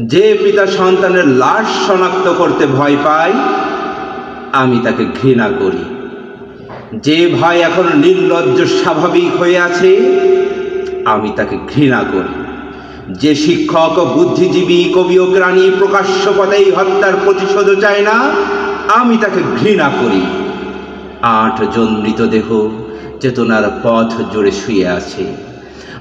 যে পিতা সন্তানের লাশ শনাক্ত করতে ভয় পায়, আমি তাকে ঘৃণা করি। যে ভাই এখন নির্লজ্জ, স্বাভাবিক হয়ে আছে, আমি তাকে ঘৃণা করি। যে শিক্ষক, বুদ্ধিজীবী, কবি ও প্রাণী প্রকাশ্য পথেই হত্যার প্রতিশোধ চায় না, আমি তাকে ঘৃণা করি। আট জন মৃতদেহ চেতনার পথ জুড়ে শুয়ে আছে।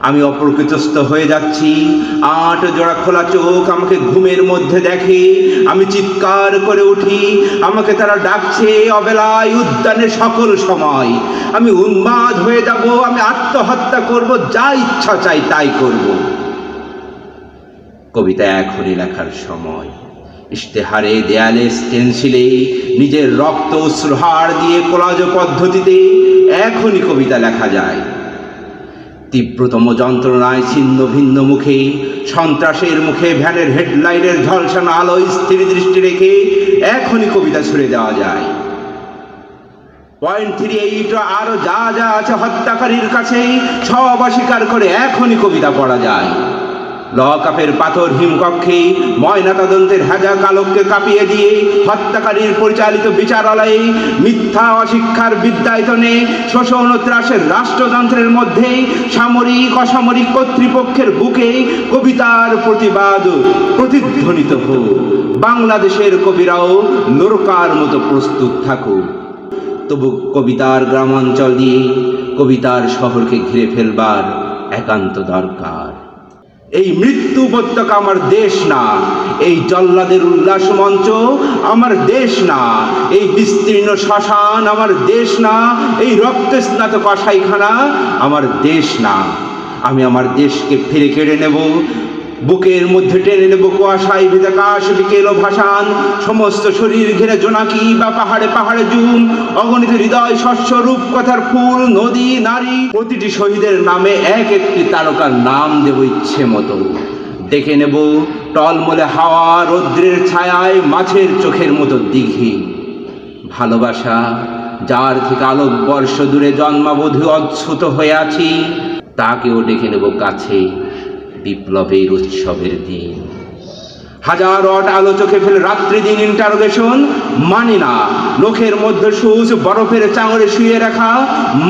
আমি অপ্রকৃতস্থ হয়ে যাচ্ছি। আট জোড়া খোলা চোখ আমাকে ঘুমের মধ্যে দেখে। আমি চিৎকার করে উঠি। আমাকে তারা ডাকছে, অবেলায় উদ্যানে সকল সময়। আমি উন্মাদ হয়ে যাব, আমি আত্মহত্যা করব, যা ইচ্ছা চাই তাই করব। কবিতা এখনই লেখার সময়। ইশতেহারে, দেয়ালে স্টেন্সিলে নিজের রক্ত শ্রুহার দিয়ে কোলাজ পদ্ধতিতে এখনই কবিতা লেখা যায়। তীব্রতম যন্ত্রণায় ছিন্ন ভিন্ন মুখে, সন্ত্রাসের মুখে ভ্যানের হেডলাইনের ঝলসানো আলো স্থির দৃষ্টি রেখে এখনই কবিতা ছুড়ে দেওয়া যায়। পয়েন্ট থ্রি এইট আরও যা যা আছে হত্যাকারীর কাছে, সব অস্বীকার করে এখনই কবিতা পড়া যায়। লকাপের পাথর হিমকক্ষে ময়না তদন্তের হাজা কালককে কাঁপিয়ে দিয়ে, হত্যাকারীর পরিচালিত বিচারালয়ে, মিথ্যা অশিক্ষার বিদ্যায়তনে, শোষণ ও ত্রাসের রাষ্ট্রযন্ত্রের মধ্যে, সামরিক, অসামরিক কর্তৃপক্ষের বুকে কবিতার প্রতিবাদ প্রতিধ্বনিত হোক। বাংলাদেশের কবিরাও লোরকার মতো প্রস্তুত থাকুক। তবু কবিতার গ্রামাঞ্চল দিয়ে কবিতার শহরকে ঘিরে ফেলবার একান্ত দরকার। এই মৃত্যু উপত্যকা আমার দেশ না। এই জল্লাদের উল্লাস মঞ্চ আমার দেশ না। এই বিস্তীর্ণ শ্মশান আমার দেশ না। এই রক্ত স্নাত কষাইখানা আমার দেশ না। আমি আমার দেশকে ফিরে কেড়ে নেব। বুকের মধ্যে টেনে নেব কুয়াশায় ভেদে কাশ, বিকেল ভাসান। সমস্ত শরীর ঘিরে জোনাকি বা পাহাড়ে পাহাড়ে জুম। অগণিত হৃদয় শস্য রূপকথার ফুল, নদী, নারী। প্রতিটি শহীদের নামে এক একটি তারকার নাম দেব ইচ্ছে মতো। দেখে নেব টলমলে হাওয়া রৌদ্রের ছায়ায় মাছের চোখের মতো দিঘি। ভালোবাসা, যার থেকে আলোক বর্ষ দূরে জন্মাবধি অচ্ছুত হয়ে আছি, তাকেও ডেকে নেব কাছে। বিপ্লবের উৎসবের দিন। হাজার অট আলো চোখে ফেলে রাত্রি দিন ইন্টারোগেশন মানি না। লোকের মধ্যে সুচ, বরফের চাঙড়ে শুয়ে রাখা,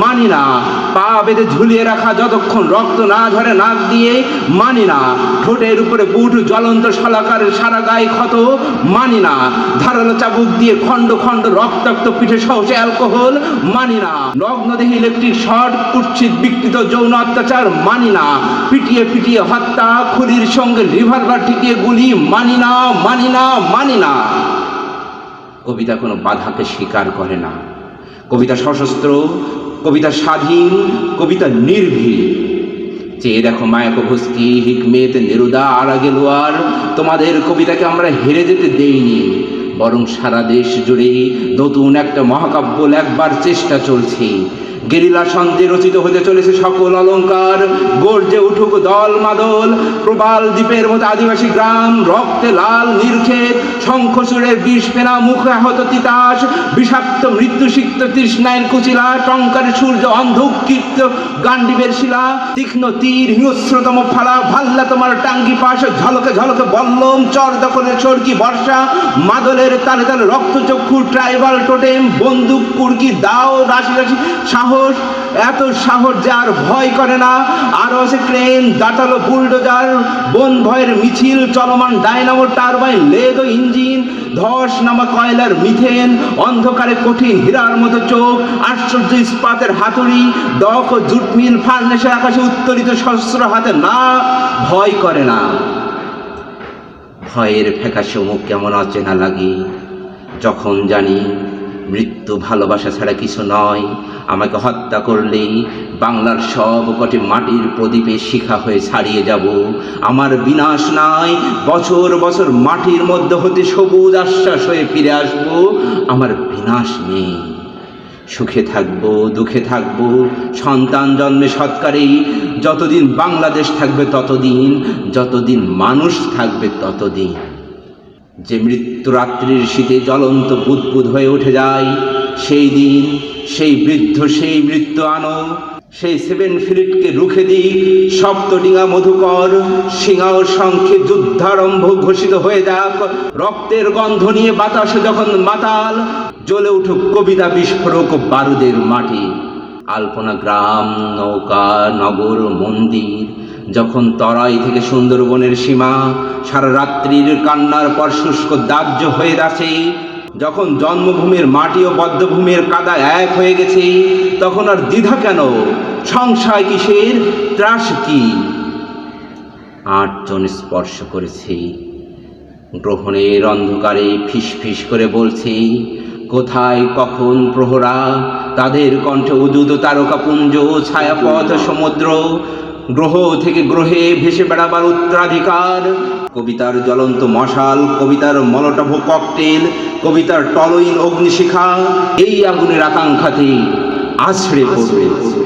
মানি না। পা বেঁধে ঝুলিয়ে রাখা, যতক্ষণ রক্ত না ঝরে নাক দিয়ে, মানি না। ঠোঁটের উপরে বুট, জ্বলন্ত শলাকারের সারা গায়ে ক্ষত, মানি না। ধারালো চাবুক দিয়ে খণ্ড খণ্ড রক্তাক্ত পিঠে সহসে অ্যালকোহল মানি না। নগ্ন দেহে ইলেকট্রিক শর্ট কুৎসিত বিকৃত যৌন অত্যাচার, মানি না। পিটিয়ে পিটিয়ে হত্যা, খুলির সঙ্গে রিভলভার টিকিয়ে গুলি, মানি না, মানি না মানি না। কবিতা কোনো বাধাকে স্বীকার করে না। কবিতা সশস্ত্র, কবিতা স্বাধীন, কবিতা নির্ভীক। চেয়ে দেখো মায়াকো ঘুস্কি হিকমেত নেরুদা আর গেলুয়ার। তোমাদের কবিতাকে আমরা হেরে যেতে দেইনি। বরং সারা দেশ জুড়ে নতুন একটা মহাকাব্য লেখবার চেষ্টা চলছে। গেরিলা সন্ধে রচিত হতে চলেছে সকল অলংকার গর্জে উঠুক দল মাদল, প্রবাল দ্বীপের মতো আদিবাসী গ্রাম, রক্তে লাল নির্খেত শঙ্খসুরের বিষ পেনা মুখে আহত তিতাস, বিষাক্ত মৃত্যুসিক্ত তৃষ্ণায়ন কুচিলা, টঙ্কার সূর্য অন্ধকৃত গান্ডিবের শিলা, তীক্ষ্ণ তীর, হিংস্রতম ফালা, ভাল্লা তোমার টাঙ্গি পাশ, ঝলকে ঝলকে বল্লম, চর দখলের চরকি বর্ষা, মাদলের তালে তালে রক্তচক্ষু ট্রাইবাল টোটেম বন্দুক কুড়কি দাও, রাশি রাশি, সাহস এত সাহস যে আর ভয় করে না। আরও আছে ক্রেন, দাঁতালো বুলডোজার, বন ভয়ের মিছিল, চলমান ডায়নামো টারবাইন, লেদ ইঞ্জিন, ধস নামা কয়লার মিথেন, অন্ধকারে কঠিন হীরার মতো চোখ, আশ্চর্য ইস্পাতের হাতুড়ি, দখ ও জুট ফার্নেসের আকাশে উত্তোলিত শস্ত্র হাতে না, ভয় করে না। ভয়ের ফ্যাকাশে মুখ কেমন অচেনা লাগে, যখন জানি মৃত্যু ভালোবাসা ছাড়া কিছু নয়। আমাকে হত্যা করলেই বাংলার সব কটি মাটির প্রদীপে শিখা হয়ে ছাড়িয়ে যাব। আমার বিনাশ নাই, বছর বছর মাটির মধ্যে হতে সবুজ আশ্বাস হয়ে ফিরে আসব। আমার বিনাশ নেই। সুখে থাকব, দুঃখে থাকব, সন্তান জন্মে সৎকারেই যতদিন বাংলাদেশ থাকবে ততদিন, যতদিন মানুষ থাকবে ততদিন। যে মৃত্যু রাত্রির শীতে জ্বলন্ত বুদবুদ হয়ে উঠে যায়, সেই দিন সেই বৃদ্ধ সেই মৃত্যু আনো, সেই সেভেন ফিলিটকে রুখে দিই সপ্তডিঙা মধুকর, সিংহ শঙ্খে যুদ্ধারম্ভ ঘোষিত হয়ে যাক, রক্তের গন্ধ নিয়ে বাতাসে যখন মাতাল, জ্বলে উঠুক কবিতা বিস্ফোরক বারুদের মাটি। আলপনা গ্রাম, নৌকা, নগর, মন্দির যখন তরাই থেকে সুন্দরবনের সীমা সারা রাত্রির কান্নার পর শুষ্ক দাহ্য হয়ে আছে যখন জন্মভূমির মাটি ও বদ্ধভূমির কাদা এক হয়ে গেছে, তখন আর দ্বিধা কেন? সংশয় কিসের? ত্রাস কি? আটজন স্পর্শ করেছে। গ্রহণের অন্ধকারে ফিস ফিস করে বলছি, কোথায়, কখন প্রহরা? তাদের কণ্ঠে উদুদ তারকাপুঞ্জ ছায়াপথ সমুদ্র গ্রহ থেকে গ্রহে ভেসে বেড়াবার উত্তরাধিকার। কবিতার জ্বলন্ত মশাল, কবিতার মলটভ ককটেল, কবিতার টলইন অগ্নিশিখা, এই আগুনের আকাঙ্ক্ষাতেই আছড়ে পড়বে।